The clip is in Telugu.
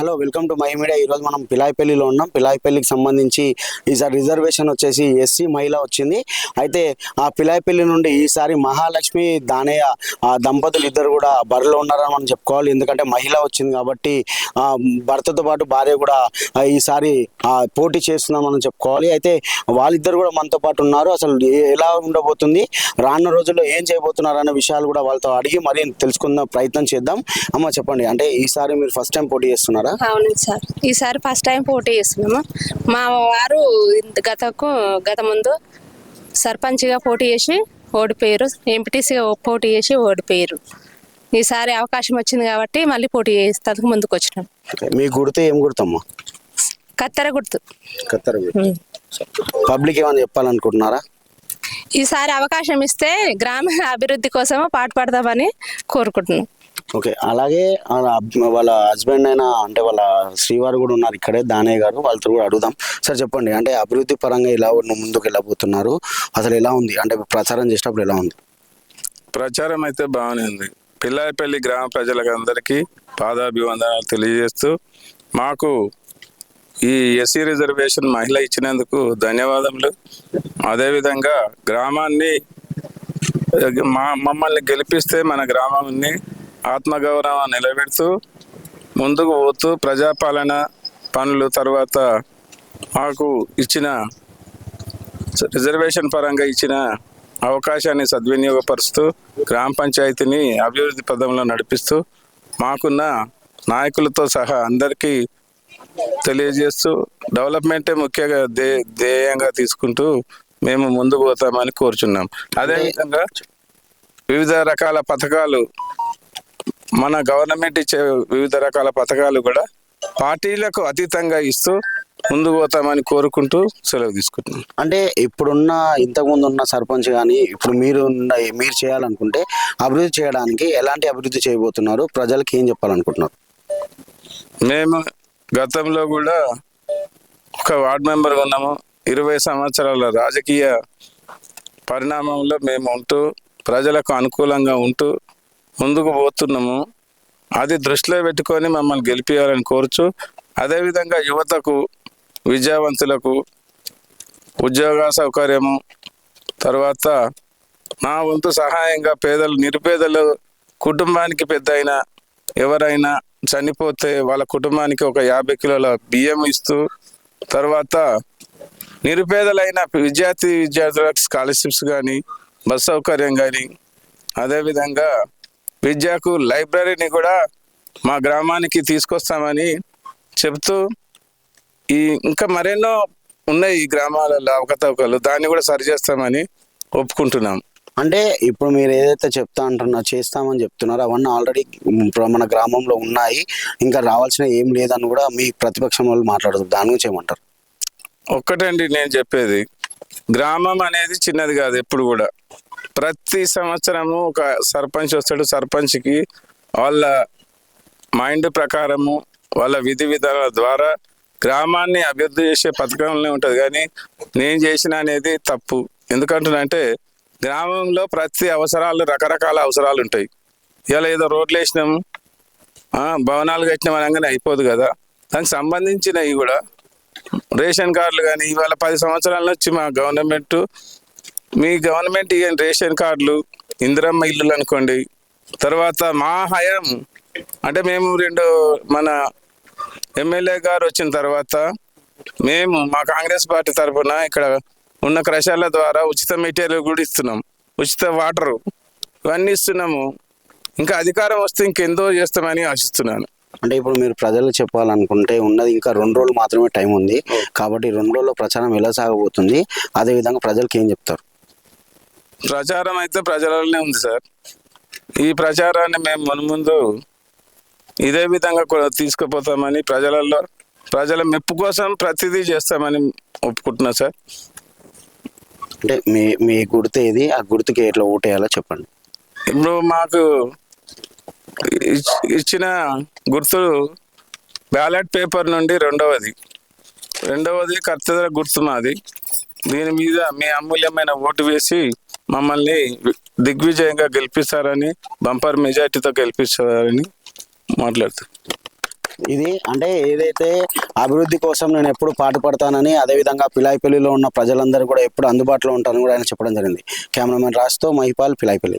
Hello welcome to my media. ఈరోజు మనం పిలాయిపల్లిలో ఉన్నాం. పిలాయిపల్లికి సంబంధించి ఈసారి రిజర్వేషన్ వచ్చేసి ఎస్సీ మహిళ వచ్చింది. అయితే ఆ పిలాయిపల్లి నుండి ఈసారి మహాలక్ష్మి దానయ్య ఆ దంపతులు ఇద్దరు కూడా బరిలో ఉన్నారని మనం చెప్పుకోవాలి. ఎందుకంటే మహిళ వచ్చింది కాబట్టి ఆ భర్తతో పాటు భార్య కూడా ఈసారి ఆ, పోటీ చేస్తుందని మనం చెప్పుకోవాలి. అయితే వాళ్ళిద్దరు కూడా మనతో పాటు ఉన్నారు. అసలు ఎలా ఉండబోతుంది? రానున్న రోజుల్లో ఏం చేయబోతున్నారు అనే విషయాలు కూడా వాళ్ళతో అడిగి మరి తెలుసుకుందాం ప్రయత్నం చేద్దాం. అమ్మ చెప్పండి. అంటే ఈసారి మీరు ఫస్ట్ టైం పోటీ చేస్తున్నారా? అవును సార్. ఈసారి ఫస్ట్ టైం పోటీ చేస్తున్నాము. మా వారు గతకు గత ముందు సర్పంచ్గా పోటీ చేసి ఓడిపోయారు. ఎంపీటీసీగా పోటీ చేసి ఓడిపోయారు. ఈసారి అవకాశం వచ్చింది కాబట్టి మళ్ళీ పోటీ చేసేందుకు ముందుకు వచ్చినాం. మీ గుర్తు ఏం గుర్తమ్మా? కత్తెర గుర్తు. కత్తెర. పబ్లిక్ ఏమైనా చెప్పాలనుకుంటున్నారా? ఈసారి అవకాశం ఇస్తే గ్రామీణ అభివృద్ధి కోసం పాటుపడదామని కోరుకుంటున్నాం. ఓకే అలాగే వాళ్ళ వాళ్ళ హస్బెండ్ అయినా అంటే వాళ్ళ శ్రీవారు కూడా ఉన్నారు ఇక్కడే దానయ్య గారు వాళ్ళతో కూడా అడుగుదాం. సార్ చెప్పండి అంటే అభివృద్ధి పరంగా ఎలా ముందుకు వెళ్ళబోతున్నారు? అసలు ఎలా ఉంది? అంటే ప్రచారం చేసేటప్పుడు ఎలా ఉంది? ప్రచారం అయితే బాగానే ఉంది. పిల్లాయపల్లి గ్రామ ప్రజలకు అందరికీ పాదాభివందనాలు తెలియజేస్తూ మాకు ఈ ఎస్సీ రిజర్వేషన్ మహిళ ఇచ్చినందుకు ధన్యవాదములు. అదేవిధంగా గ్రామాన్ని మా మమ్మల్ని గెలిపిస్తే మన గ్రామాన్ని ఆత్మగౌరవం నిలబెడుతూ ముందుకు పోతూ ప్రజాపాలన పనులు తర్వాత మాకు ఇచ్చిన రిజర్వేషన్ పరంగా ఇచ్చిన అవకాశాన్ని సద్వినియోగపరుస్తూ గ్రామ పంచాయతీని అభివృద్ధి పదంలో నడిపిస్తూ మాకున్న నాయకులతో సహా అందరికీ తెలియజేస్తూ డెవలప్మెంటే ముఖ్యంగా దే ధ్యేయంగా తీసుకుంటూ మేము ముందుకు పోతామని కోరుచున్నాం. అదేవిధంగా వివిధ రకాల పథకాలు మన గవర్నమెంట్ ఇచ్చే వివిధ రకాల పథకాలు కూడా పార్టీలకు అతీతంగా ఇస్తూ ముందుకు పోతామని కోరుకుంటూ సెలవు తీసుకుంటున్నాం. అంటే ఇప్పుడున్న ఇంతకుముందు ఉన్న సర్పంచ్ కానీ ఇప్పుడు మీరు ఉన్న మీరు చేయాలనుకుంటే అభివృద్ధి చేయడానికి ఎలాంటి అభివృద్ధి చేయబోతున్నారు? ప్రజలకు ఏం చెప్పాలనుకుంటున్నారు? మేము గతంలో కూడా ఒక వార్డ్ మెంబర్గా ఉన్నాము. ఇరవై సంవత్సరాల రాజకీయ పరిణామంలో మేము ఉంటూ ప్రజలకు అనుకూలంగా ఉంటూ ముందుకు పోతున్నాము. అది దృష్టిలో పెట్టుకొని మమ్మల్ని గెలిపించాలని కోరుచు అదేవిధంగా యువతకు విద్యావంతులకు ఉద్యోగ సౌకర్యము తర్వాత నా వంతు సహాయంగా పేదలు నిరుపేదలు కుటుంబానికి పెద్ద అయినా ఎవరైనా చనిపోతే వాళ్ళ కుటుంబానికి ఒక యాభై కిలోల బియ్యం ఇస్తూ తర్వాత నిరుపేదలైన విద్యార్థి విద్యార్థులకు స్కాలర్షిప్స్ కానీ బస్ సౌకర్యం కానీ అదేవిధంగా విద్యకు లైబ్రరీని కూడా మా గ్రామానికి తీసుకొస్తామని చెప్తూ ఈ ఇంకా మరెన్నో ఉన్నాయి ఈ గ్రామాలలో అవకతవకలు. దాన్ని కూడా సరిచేస్తామని ఒప్పుకుంటున్నాం. అంటే ఇప్పుడు మీరు ఏదైతే చెప్తా అంటున్నా చేస్తామని చెప్తున్నారో అవన్నీ ఆల్రెడీ మన గ్రామంలో ఉన్నాయి. ఇంకా రావాల్సిన ఏం లేదని కూడా మీ ప్రతిపక్షం వాళ్ళు మాట్లాడుతారు దాని గురించి ఏమంటారు? ఒక్కటండి నేను చెప్పేది. గ్రామం అనేది చిన్నది కాదు ఎప్పుడు కూడా. ప్రతి సంవత్సరము ఒక సర్పంచ్ వస్తాడు. సర్పంచ్కి వాళ్ళ మైండ్ ప్రకారము వాళ్ళ విధి విధానాల ద్వారా గ్రామాన్ని అభివృద్ధి చేసే పథకంలోనే ఉంటుంది. కానీ నేను చేసిన అనేది తప్పు. ఎందుకంటున్నంటే గ్రామంలో ప్రతి అవసరాలు రకరకాల అవసరాలు ఉంటాయి. ఇలా ఏదో రోడ్లు వేసినాము భవనాలు కట్టినాం అనగానే అయిపోదు కదా. దానికి సంబంధించినవి కూడా రేషన్ కార్డులు కానీ ఇవాళ పది సంవత్సరాల నుంచి మా గవర్నమెంట్ మీ గవర్నమెంట్ ఇవ్వండి రేషన్ కార్డులు ఇందిరమ్మ ఇల్లులు అనుకోండి. తర్వాత మా హయాం అంటే మేము రెండు మన ఎమ్మెల్యే గారు వచ్చిన తర్వాత మేము మా కాంగ్రెస్ పార్టీ తరఫున ఇక్కడ ఉన్న క్రషాల ద్వారా ఉచిత మెటీరియల్ కూడా ఇస్తున్నాం. ఉచిత వాటరు ఇవన్నీ ఇస్తున్నాము. ఇంకా అధికారం వస్తే ఇంకెంతో చేస్తామని ఆశిస్తున్నాను. అంటే ఇప్పుడు మీరు ప్రజలకు చెప్పాలనుకుంటే ఉన్నది ఇంకా రెండు రోజులు మాత్రమే టైం ఉంది. కాబట్టి రెండు రోజుల్లో ప్రచారం ఎలా సాగబోతుంది? అదే విధంగా ప్రజలకు ఏం చెప్తారు? ప్రచారం అయితే ప్రజలలోనే ఉంది సార్. ఈ ప్రచారాన్ని మేము మున్ముందు ఇదే విధంగా తీసుకుపోతామని ప్రజలలో ప్రజల మెప్పు కోసం ప్రతిదీ చేస్తామని ఒప్పుకుంటున్నా సార్. అంటే మీ మీ గుర్తు ఏది? ఆ గుర్తుకి ఎట్లా ఓటేయాలో చెప్పండి. ఇప్పుడు మాకు ఇచ్- ఇచ్చిన గుర్తు బ్యాలెట్ పేపర్ నుండి రెండవది. రెండవది కర్తెదర గుర్తు మాది. దీని మీద మీ అమూల్యమైన ఓటు వేసి మమ్మల్ని దిగ్విజయంగా గెలిపిస్తారని బంపర్ మెజార్టీతో గెలిపిస్తారని మాట్లాడుతారు ఇది అంటే ఏదైతే అభివృద్ధి కోసం నేను ఎప్పుడు పాటుపడతానని అదేవిధంగా పిలాయిపల్లిలో ఉన్న ప్రజలందరూ కూడా ఎప్పుడు అందుబాటులో ఉంటానని కూడా ఆయన చెప్పడం జరిగింది. కెమెరామెన్ రాజుతో మహిపాల్ పిలాయిపల్లి.